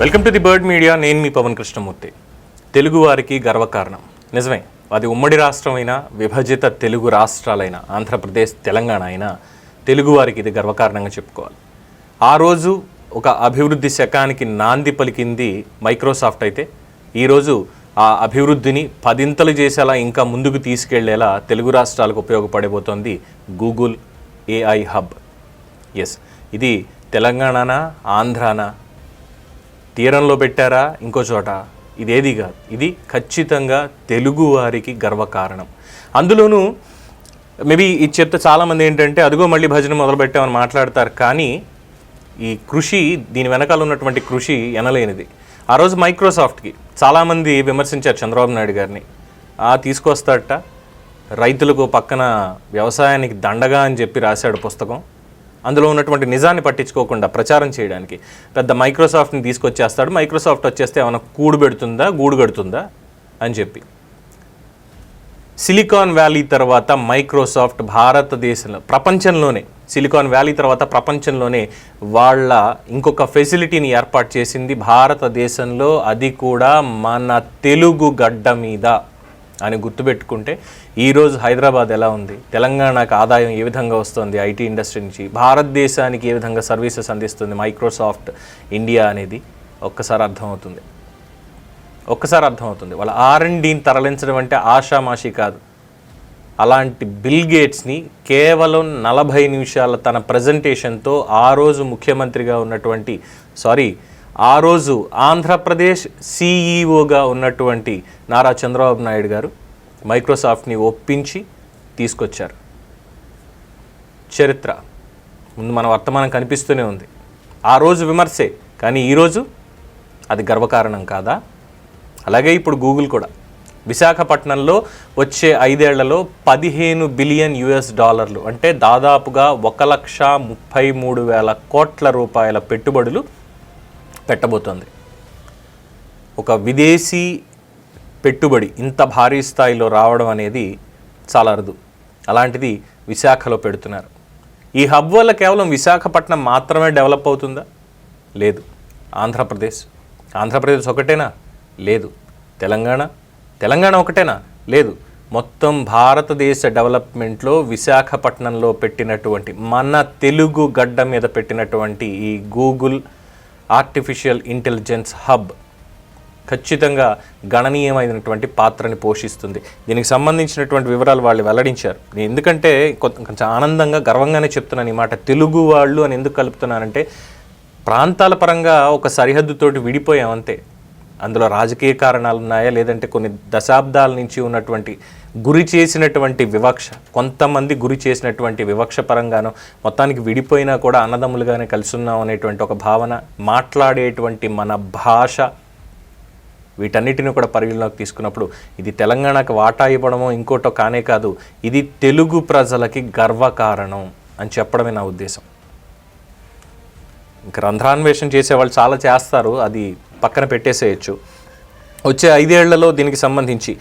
Welcome to the bird media. నేను మీ పవన్ కృష్ణమూర్తి. తెలుగువారికి గర్వకారణం. నిజమే అది ఉమ్మడి రాష్ట్రమైన విభజిత తెలుగు రాష్ట్రాలైన ఆంధ్రప్రదేశ్ తెలంగాణ అయినా తెలుగువారికి ఇది గర్వకారణంగా చెప్పుకోవాలి. ఆ రోజు ఒక అభివృద్ధి శకానికి నాంది పలికింది మైక్రోసాఫ్ట్ అయితే ఈరోజు ఆ అభివృద్ధిని పదింతలు చేసేలా ఇంకా ముందుకు తీసుకెళ్ళేలా తెలుగు రాష్ట్రాలకు ఉపయోగపడబోతోంది గూగుల్ ఏఐ హబ్. ఎస్ ఇది తెలంగాణనా ఆంధ్రానా తీరంలో పెట్టారా? ఇంకో చోట. ఇదేది కాదు. ఇది ఖచ్చితంగా తెలుగు వారికి గర్వకారణం. అందులోనూ మేబీ ఇది చెప్తే చాలామంది ఏంటంటే అదిగో మళ్ళీ భజన మొదలు పెట్టామని మాట్లాడతారు కానీ ఈ కృషి దీని వెనకాల ఉన్నటువంటి కృషి ఎనలేనిది. ఆ రోజు మైక్రోసాఫ్ట్కి చాలామంది విమర్శించారు చంద్రబాబు నాయుడు గారిని. ఆ తీసుకొస్తాడట. రైతులకు పక్కన వ్యవసాయానికి దండగా అని చెప్పి రాశాడు పుస్తకం. అందులో ఉన్నటువంటి నిజాన్ని పట్టించుకోకుండా ప్రచారం చేయడానికి. పెద్ద మైక్రోసాఫ్ట్ని తీసుకొచ్చేస్తాడు. మైక్రోసాఫ్ట్ వచ్చేస్తే ఏమైనా కూడు పెడుతుందా గూడు కడుతుందా అని చెప్పి. సిలికాన్ వ్యాలీ తర్వాత మైక్రోసాఫ్ట్ భారతదేశంలో ప్రపంచంలోనే సిలికాన్ వ్యాలీ తర్వాత ప్రపంచంలోనే వాళ్ళ ఇంకొక ఫెసిలిటీని ఏర్పాటు చేసింది భారతదేశంలో. అది కూడా మన తెలుగు గడ్డ మీద. అని గుర్తుపెట్టుకుంటే ఈరోజు హైదరాబాద్ ఎలా ఉంది? తెలంగాణకు ఆదాయం ఏ విధంగా వస్తుంది? ఐటీ ఇండస్ట్రీ నుంచి భారతదేశానికి ఏ విధంగా సర్వీసెస్ అందిస్తుంది మైక్రోసాఫ్ట్ ఇండియా అనేది? ఒక్కసారి అర్థమవుతుంది. ఒక్కసారి అర్థమవుతుంది. వాళ్ళ ఆర్ అండ్ డీని తరలించడం అంటే ఆషామాషి కాదు. అలాంటి బిల్ గేట్స్ని కేవలం నలభై నిమిషాల తన ప్రజెంటేషన్తో ఆ రోజు ముఖ్యమంత్రిగా ఉన్నటువంటి సారీ ఆ రోజు ఆంధ్రప్రదేశ్ సిఈఓగా ఉన్నటువంటి నారా చంద్రబాబు నాయుడు గారు మైక్రోసాఫ్ట్ని ఒప్పించి తీసుకొచ్చారు. చరిత్ర. ముందు మన వర్తమానం కనిపిస్తూనే ఉంది. ఆ రోజు విమర్శే కానీ ఈరోజు అది గర్వకారణం కాదా? అలాగే ఇప్పుడు గూగుల్ కూడా. విశాఖపట్నంలో వచ్చే ఐదేళ్ళలో పదిహేను బిలియన్ యుఎస్ డాలర్లు అంటే దాదాపుగా ఒక లక్ష ముప్పై మూడు వేల కోట్ల రూపాయల పెట్టుబడులు పెట్టబోతోంది. ఒక విదేశీ పెట్టుబడి ఇంత భారీ స్థాయిలో రావడం అనేది చాలా అరుదు. అలాంటిది విశాఖలో పెడుతున్నారు. ఈ హబ్ వల్ల కేవలం విశాఖపట్నం మాత్రమే డెవలప్ అవుతుందా? లేదు. ఆంధ్రప్రదేశ్. ఆంధ్రప్రదేశ్ ఒకటేనా? లేదు. తెలంగాణ? తెలంగాణ ఒకటేనా? లేదు. మొత్తం భారతదేశ డెవలప్మెంట్లో విశాఖపట్నంలో పెట్టినటువంటి మన తెలుగు గడ్డ మీద పెట్టినటువంటి ఈ గూగుల్ ఆర్టిఫిషియల్ ఇంటెలిజెన్స్ హబ్ ఖచ్చితంగా గణనీయమైనటువంటి పాత్రని పోషిస్తుంది. దీనికి సంబంధించినటువంటి వివరాలు వాళ్ళు వెల్లడించారు. నేను ఎందుకంటే కొంచెం ఆనందంగా గర్వంగానే చెప్తున్నాను ఈ మాట. తెలుగు వాళ్ళు అని ఎందుకు కలుపుతున్నానంటే ప్రాంతాల పరంగా ఒక సరిహద్దుతోటి విడిపోయామంతే. అందులో రాజకీయ కారణాలు ఉన్నాయా లేదంటే కొన్ని దశాబ్దాల నుంచి ఉన్నటువంటి గురి చేసినటువంటి వివక్ష కొంతమంది గురి చేసినటువంటి వివక్ష పరంగానో మొత్తానికి విడిపోయినా కూడా అన్నదమ్ములుగానే కలిసి ఉన్నాం అనేటువంటి ఒక భావన మాట్లాడేటువంటి మన భాష వీటన్నిటిని కూడా పరిగణలోకి తీసుకున్నప్పుడు ఇది తెలంగాణకు వాటా ఇవ్వడమో ఇంకోటో కానే కాదు ఇది తెలుగు ప్రజలకి గర్వకారణం అని చెప్పడమే నా ఉద్దేశం. గ్రంథాన్వేషణ చేసేవాళ్ళు చాలా చేస్తారు అది పక్కన పెట్టేసేయచ్చు. వచ్చే ఐదేళ్ళలో దీనికి సంబంధించి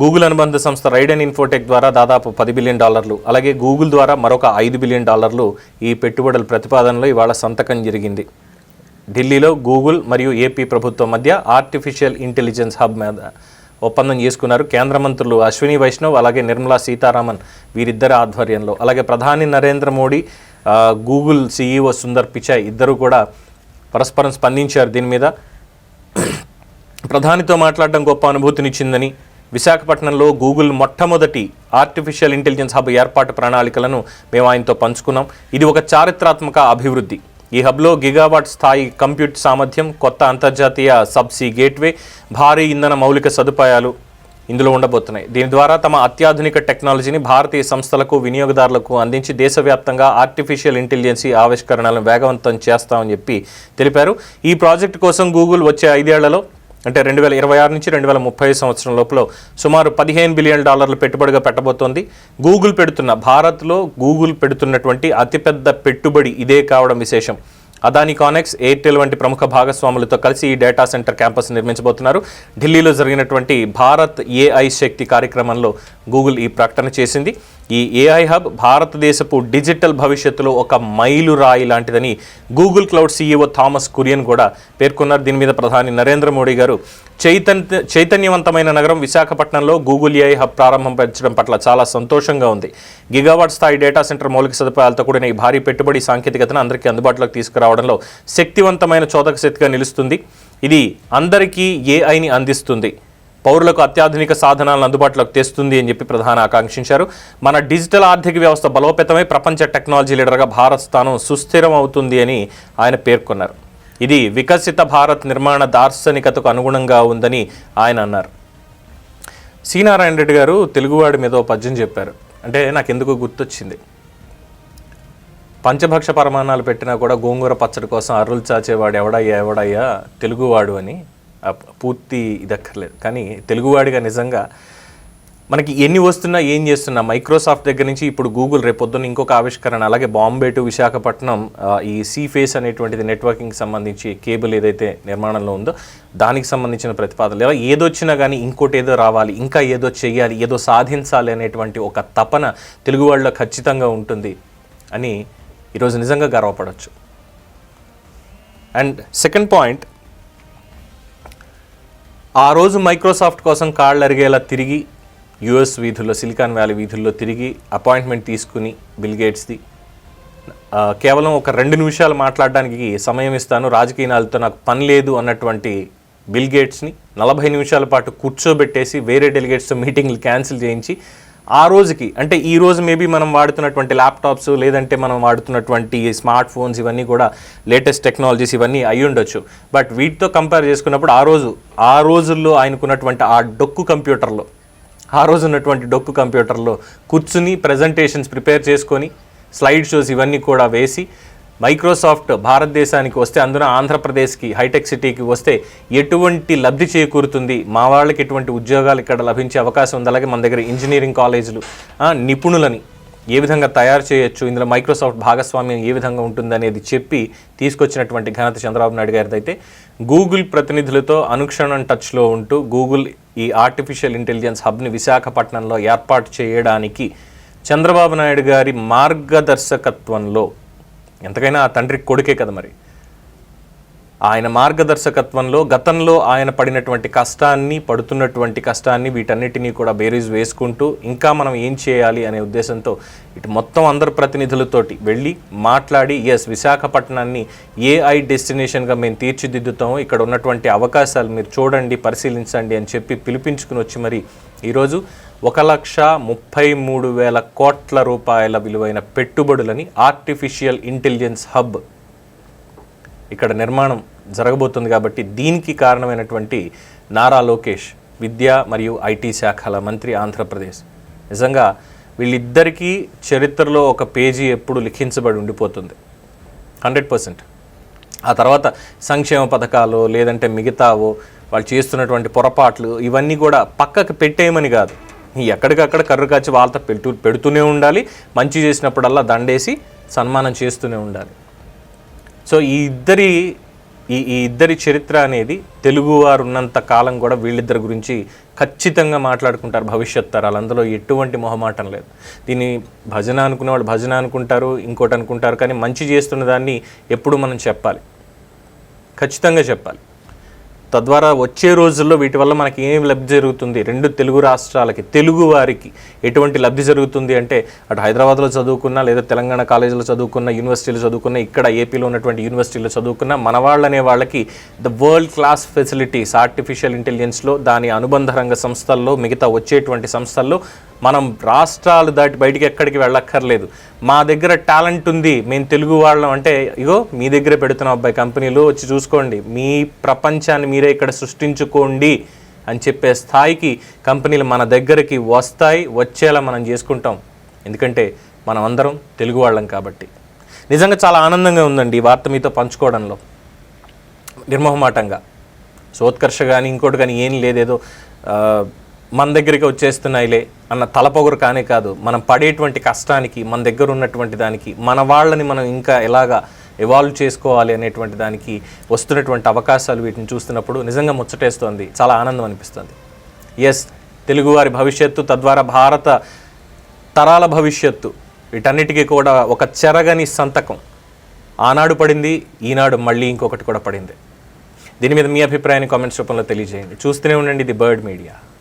గూగుల్ అనుబంధ సంస్థ రైడ్ అండ్ ఇన్ఫోటెక్ ద్వారా దాదాపు పది బిలియన్ డాలర్లు అలాగే గూగుల్ ద్వారా మరొక ఐదు బిలియన్ డాలర్లు ఈ పెట్టుబడుల ప్రతిపాదనలో ఇవాళ సంతకం జరిగింది. ఢిల్లీలో గూగుల్ మరియు ఏపీ ప్రభుత్వం మధ్య ఆర్టిఫిషియల్ ఇంటెలిజెన్స్ హబ్ మీద ఒప్పందం చేసుకున్నారు కేంద్ర మంత్రులు అశ్విని వైష్ణవ్ అలాగే నిర్మలా సీతారామన్ వీరిద్దరి ఆధ్వర్యంలో. అలాగే ప్రధాని నరేంద్ర మోడీ గూగుల్ సీఈఓ సుందర్ పిచాయ్ ఇద్దరు కూడా పరస్పరం స్పందించారు దీని మీద. ప్రధానితో మాట్లాడడం గొప్ప అనుభూతినిచ్చిందని విశాఖపట్నంలో గూగుల్ మొట్టమొదటి ఆర్టిఫిషియల్ ఇంటెలిజెన్స్ హబ్ ఏర్పాటు ప్రణాళికలను మేము ఆయనతో పంచుకున్నాం. ఇది ఒక చారిత్రాత్మక అభివృద్ధి. ఈ హబ్లో గిగావాట్ స్థాయి కంప్యూట్ సామర్థ్యం కొత్త అంతర్జాతీయ సబ్సీ గేట్వే భారీ ఇంధన మౌలిక సదుపాయాలు ఇందులో ఉండబోతున్నాయి. దీని ద్వారా తమ అత్యాధునిక టెక్నాలజీని భారతీయ సంస్థలకు వినియోగదారులకు అందించి దేశవ్యాప్తంగా ఆర్టిఫిషియల్ ఇంటెలిజెన్సీ ఆవిష్కరణలను వేగవంతం చేస్తామని చెప్పి తెలిపారు. ఈ ప్రాజెక్టు కోసం గూగుల్ వచ్చే ఐదేళ్ళలో అంటే రెండు వేల ఇరవై ఆరు నుంచి రెండు వేల ముప్పై సంవత్సరం లోపల సుమారు పదిహేను బిలియన్ డాలర్లు పెట్టుబడిగా పెట్టబోతోంది. గూగుల్ పెడుతున్న భారత్లో గూగుల్ పెడుతున్నటువంటి అతిపెద్ద పెట్టుబడి ఇదే కావడం విశేషం. అదాని కానెక్స్ ఎయిర్టెల్ వంటి ప్రముఖ భాగస్వాములతో కలిసి ఈ డేటా సెంటర్ క్యాంపస్ నిర్మించబోతున్నారు. ఢిల్లీలో జరిగినటువంటి భారత్ ఏఐ శక్తి కార్యక్రమంలో గూగుల్ ఈ ప్రకటన చేసింది. ఈ ఏఐ హబ్ భారతదేశపు డిజిటల్ భవిష్యత్తులో ఒక మైలురాయి లాంటిదని Google cloud CEO Thomas Kurian కూడా పేర్కొన్నారు. దీని మీద ప్రధాని నరేంద్ర మోడీ గారు చైతన్య చైతన్యవంతమైన నగరం విశాఖపట్నంలో గూగుల్ ఏఐ హబ్ ప్రారంభం పెంచడం పట్ల చాలా సంతోషంగా ఉంది. గిగావాట్ స్థాయి డేటా సెంటర్ మౌలిక సదుపాయాలతో కూడిన ఈ భారీ పెట్టుబడి సాంకేతికతను అందరికీ అందుబాటులోకి తీసుకురావడంలో శక్తివంతమైన చోదక శక్తిగా నిలుస్తుంది. ఇది అందరికీ ఏఐని అందిస్తుంది. పౌరులకు అత్యాధునిక సాధనాలను అందుబాటులోకి తెస్తుంది అని చెప్పి ప్రధాన ఆకాంక్షించారు. మన డిజిటల్ ఆర్థిక వ్యవస్థ బలోపేతమై ప్రపంచ టెక్నాలజీ లీడర్గా భారత్ స్థానం సుస్థిరం అవుతుంది అని ఆయన పేర్కొన్నారు. ఇది వికసిత భారత్ నిర్మాణ దార్శనికతకు అనుగుణంగా ఉందని ఆయన అన్నారు. సీనారాయణ రెడ్డి గారు తెలుగువాడి మీద ఓ పద్యం చెప్పారు. అంటే నాకు ఎందుకు గుర్తొచ్చింది. పంచభక్ష పరమాణాలు పెట్టినా కూడా గోంగూర పచ్చడి కోసం అర్రులు చాచేవాడు ఎవడయ్యా ఎవడయ్యా? తెలుగువాడు అని పూర్తి ఇదక్కర్లేదు. కానీ తెలుగువాడిగా నిజంగా మనకి ఎన్ని వస్తున్నా ఏం చేస్తున్నా మైక్రోసాఫ్ట్ దగ్గర నుంచి ఇప్పుడు గూగుల్ రేపొద్దున ఇంకొక ఆవిష్కరణ అలాగే బాంబే టు విశాఖపట్నం ఈ సీ ఫేస్ అనేటువంటిది నెట్వర్కింగ్కి సంబంధించి కేబుల్ ఏదైతే నిర్మాణంలో ఉందో దానికి సంబంధించిన ప్రతిపాదన లేదా ఏదొచ్చినా కానీ ఇంకోటి ఏదో రావాలి ఇంకా ఏదో చేయాలి ఏదో సాధించాలి అనేటువంటి ఒక తపన తెలుగు వాళ్ళలో ఖచ్చితంగా ఉంటుంది అని ఈరోజు నిజంగా గర్వపడవచ్చు అండ్ సెకండ్ పాయింట్ ఆ రోజు మైక్రోసాఫ్ట్ కోసం కాళ్ళు అరిగేలా తిరిగి యుఎస్ వీధుల్లో సిలికాన్ వ్యాలీ వీధుల్లో తిరిగి అపాయింట్మెంట్ తీసుకుని బిల్ గేట్స్ది కేవలం ఒక రెండు నిమిషాలు మాట్లాడడానికి సమయం ఇస్తాను. రాజకీయ నాలతో నాకు పని లేదు అన్నటువంటి బిల్ గేట్స్ని నలభై నిమిషాల పాటు కూర్చోబెట్టేసి వేరే డెలిగేట్స్తో మీటింగ్లు క్యాన్సిల్ చేయించి ఆ రోజుకి అంటే ఈ రోజు మేబీ మనం వాడుతున్నటువంటి ల్యాప్టాప్స్ లేదంటే మనం వాడుతున్నటువంటి స్మార్ట్ ఫోన్స్ ఇవన్నీ కూడా లేటెస్ట్ టెక్నాలజీస్ ఇవన్నీ అయి ఉండొచ్చు. బట్ వీటితో కంపేర్ చేసుకున్నప్పుడు ఆ రోజు ఆ రోజుల్లో ఆయనకున్నటువంటి ఆ డొక్కు కంప్యూటర్లో ఆ రోజు ఉన్నటువంటి డొక్కు కంప్యూటర్లో కూర్చుని ప్రజెంటేషన్స్ ప్రిపేర్ చేసుకొని స్లైడ్ షోస్ ఇవన్నీ కూడా వేసి మైక్రోసాఫ్ట్ భారతదేశానికి వస్తే అందున ఆంధ్రప్రదేశ్కి హైటెక్ సిటీకి వస్తే ఎటువంటి లబ్ధి చేకూరుతుంది? మా వాళ్ళకి ఎటువంటి ఉద్యోగాలు ఇక్కడ లభించే అవకాశం ఉంది? అలాగే మన దగ్గర ఇంజనీరింగ్ కాలేజీలు నిపుణులని ఏ విధంగా తయారు చేయొచ్చు? ఇందులో మైక్రోసాఫ్ట్ భాగస్వామ్యం ఏ విధంగా ఉంటుంది అనేది చెప్పి తీసుకొచ్చినటువంటి ఘనత చంద్రబాబు నాయుడు గారిది అయితే గూగుల్ ప్రతినిధులతో అనుక్షణం టచ్లో ఉంటూ గూగుల్ ఈ ఆర్టిఫిషియల్ ఇంటెలిజెన్స్ హబ్ని విశాఖపట్నంలో ఏర్పాటు చేయడానికి చంద్రబాబు నాయుడు గారి మార్గదర్శకత్వంలో ఎంతకైనా ఆ తండ్రి కొడుకే కదా మరి. ఆయన మార్గదర్శకత్వంలో గతంలో ఆయన పడినటువంటి కష్టాన్ని పడుతున్నటువంటి కష్టాన్ని వీటన్నిటినీ కూడా బేరీజ్ వేసుకుంటూ ఇంకా మనం ఏం చేయాలి అనే ఉద్దేశంతో ఇటు మొత్తం అందరు ప్రతినిధులతోటి వెళ్ళి మాట్లాడి ఎస్ విశాఖపట్నాన్ని ఏఐ డెస్టినేషన్గా మేము తీర్చిదిద్దుతాము. ఇక్కడ ఉన్నటువంటి అవకాశాలు మీరు చూడండి పరిశీలించండి అని చెప్పి పిలిపించుకుని వచ్చి మరి ఈరోజు ఒక లక్ష ముప్పై మూడు వేల కోట్ల రూపాయల విలువైన పెట్టుబడులని ఆర్టిఫిషియల్ ఇంటెలిజెన్స్ హబ్ ఇక్కడ నిర్మాణం జరగబోతుంది కాబట్టి దీనికి కారణమైనటువంటి నారా లోకేష్ విద్య మరియు ఐటీ శాఖల మంత్రి ఆంధ్రప్రదేశ్. నిజంగా వీళ్ళిద్దరికీ చరిత్రలో ఒక పేజీ ఎప్పుడు లిఖించబడి ఉండిపోతుంది. Hundred percent. ఆ తర్వాత సంక్షేమ పథకాలు లేదంటే మిగతావో వాళ్ళు చేస్తున్నటువంటి పొరపాట్లు ఇవన్నీ కూడా పక్కకు పెట్టేయమని కాదు. ఎక్కడికక్కడ కర్రు కాచి వాళ్ళతో పెట్టు పెడుతూనే ఉండాలి. మంచి చేసినప్పుడల్లా దండేసి సన్మానం చేస్తూనే ఉండాలి. సో ఈ ఇద్దరి ఈ ఈ ఇద్దరి చరిత్ర అనేది తెలుగువారు ఉన్నంత కాలం కూడా వీళ్ళిద్దరి గురించి ఖచ్చితంగా మాట్లాడుకుంటారు భవిష్యత్ తరాలు. అందులో ఎటువంటి మొహమాటం లేదు. దీన్ని భజన అనుకునే వాళ్ళు భజన అనుకుంటారు ఇంకోటి అనుకుంటారు కానీ మంచి చేస్తున్న దాన్ని ఎప్పుడు మనం చెప్పాలి? ఖచ్చితంగా చెప్పాలి. తద్వారా వచ్చే రోజుల్లో వీటి వల్ల మనకి ఏం లబ్ధి జరుగుతుంది? రెండు తెలుగు రాష్ట్రాలకి తెలుగు వారికి ఎటువంటి లబ్ధి జరుగుతుంది అంటే అటు హైదరాబాద్లో చదువుకున్నా లేదా తెలంగాణ కాలేజీలో చదువుకున్న యూనివర్సిటీలో చదువుకున్న ఇక్కడ ఏపీలో ఉన్నటువంటి యూనివర్సిటీలో చదువుకున్న మన వాళ్ళనే వాళ్ళకి the world class facilities artificial ఇంటెలిజెన్స్లో దాని అనుబంధ రంగ సంస్థల్లో మిగతా వచ్చేటువంటి సంస్థల్లో మనం రాష్ట్రాలు దాటి బయటికి ఎక్కడికి వెళ్ళక్కర్లేదు. మా దగ్గర టాలెంట్ ఉంది మేము తెలుగు వాళ్ళం. అంటే ఇగో మీ దగ్గర పెడుతున్నాం అబ్బాయి కంపెనీలు వచ్చి చూసుకోండి. మీ ప్రపంచాన్ని మీరే ఇక్కడ సృష్టించుకోండి అని చెప్పే స్థాయికి కంపెనీలు మన దగ్గరికి వస్తాయి వచ్చేలా మనం చేసుకుంటాం. ఎందుకంటే మనం అందరం తెలుగు వాళ్ళం కాబట్టి. నిజంగా చాలా ఆనందంగా ఉందండి ఈ వార్త మీతో పంచుకోవడంలో. నిర్మోహమాటంగా. సోత్కర్ష కానీ ఇంకోటి కానీ ఏం లేదేదో మన దగ్గరికి వచ్చేస్తున్నాయిలే అన్న తలపొగరు కానే కాదు. మనం పడేటువంటి కష్టానికి మన దగ్గర ఉన్నటువంటి దానికి మన వాళ్ళని మనం ఇంకా ఎలాగా ఎవాల్వ్ చేసుకోవాలి అనేటువంటి దానికి వస్తున్నటువంటి అవకాశాలు వీటిని చూస్తున్నప్పుడు నిజంగా ముచ్చటేస్తోంది. చాలా ఆనందం అనిపిస్తుంది. ఎస్ తెలుగువారి భవిష్యత్తు తద్వారా భారత తరాల భవిష్యత్తు వీటన్నిటికీ కూడా ఒక చెరగని సంతకం. ఆనాడు పడింది ఈనాడు మళ్ళీ ఇంకొకటి కూడా పడింది. దీని మీద మీ అభిప్రాయాన్ని కామెంట్స్ రూపంలో తెలియజేయండి. చూస్తూనే ఉండండి ది బర్డ్ మీడియా.